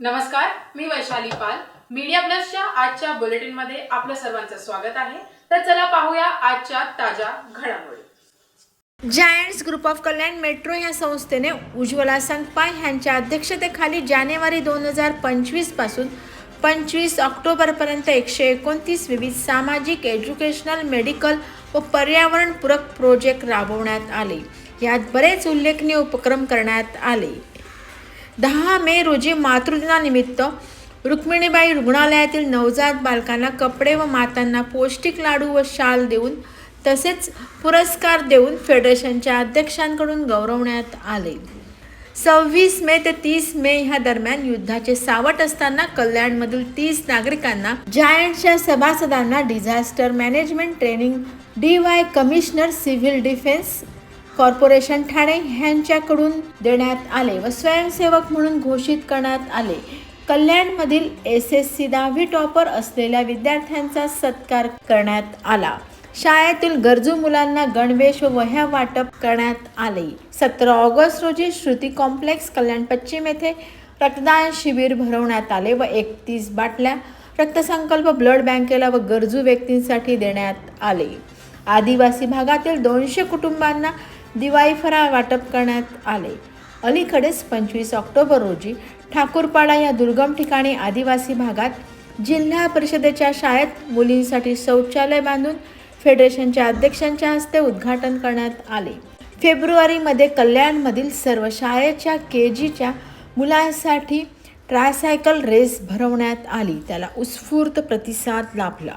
नमस्कार मी वैशाली पाल. मीडिया प्लसच्या आजच्या बुलेटिनमध्ये आपलं सर्वांचं स्वागत आहे. तर चला पाहूया आजच्या ताज्या घडामोडी. Giants group of Kalyan metro या संस्थेने उज्ज्वला संगपाय यांच्या अध्यक्षतेखाली जानेवारी दोन हजार पंचवीसपासून पंचवीस ऑक्टोबरपर्यंत एकशे एकोणतीस विविध सामाजिक एज्युकेशनल मेडिकल व पर्यावरणपूरक प्रोजेक्ट राबवण्यात आले. यात बरेच उल्लेखनीय उपक्रम करण्यात आले. दहा मे रोजी मातृदिनानिमित्त रुक्मिणीबाई रुग्णालयातील नवजात बालकांना कपडे व मातांना पौष्टिक लाडू व शाल देऊन तसेच पुरस्कार देऊन फेडरेशनच्या अध्यक्षांकडून गौरवण्यात आले. सव्वीस मे ते तीस मे ह्या दरम्यान युद्धाचे सावट असताना कल्याणमधील तीस नागरिकांना जायंटच्या सभासदांना disaster management training D Y commissioner civil defence corporation Thane ह्यांच्याकडून देण्यात आले व स्वयंसेवक म्हणून घोषित करण्यात आले. कल्याणमधील एस एस सी दहावी टॉपर असलेल्या विद्यार्थ्यांचा सत्कार करण्यात आला. शाळेतील गरजू मुलांना गणवेश व वह्या वाटप करण्यात आले. सतरा ऑगस्ट रोजी श्रुती कॉम्प्लेक्स कल्याण पश्चिम येथे रक्तदान शिबिर भरवण्यात आले व एकतीस बाटल्या रक्तसंकल्प ब्लड बँकेला व गरजू व्यक्तींसाठी देण्यात आले. आदिवासी भागातील दोनशे कुटुंबांना दिवाळी फराळ वाटप करण्यात आले. अलीकडेच पंचवीस ऑक्टोबर रोजी ठाकूरपाडा या दुर्गम ठिकाणी आदिवासी भागात जिल्हा परिषदेच्या शाळेत मुलींसाठी शौचालय बांधून फेडरेशनच्या अध्यक्षांच्या हस्ते उद्घाटन करण्यात आले. फेब्रुवारीमध्ये कल्याणमधील सर्व शाळेच्या के जीच्या मुलांसाठी ट्रायसायकल रेस भरवण्यात आली. त्याला उत्स्फूर्त प्रतिसाद लाभला.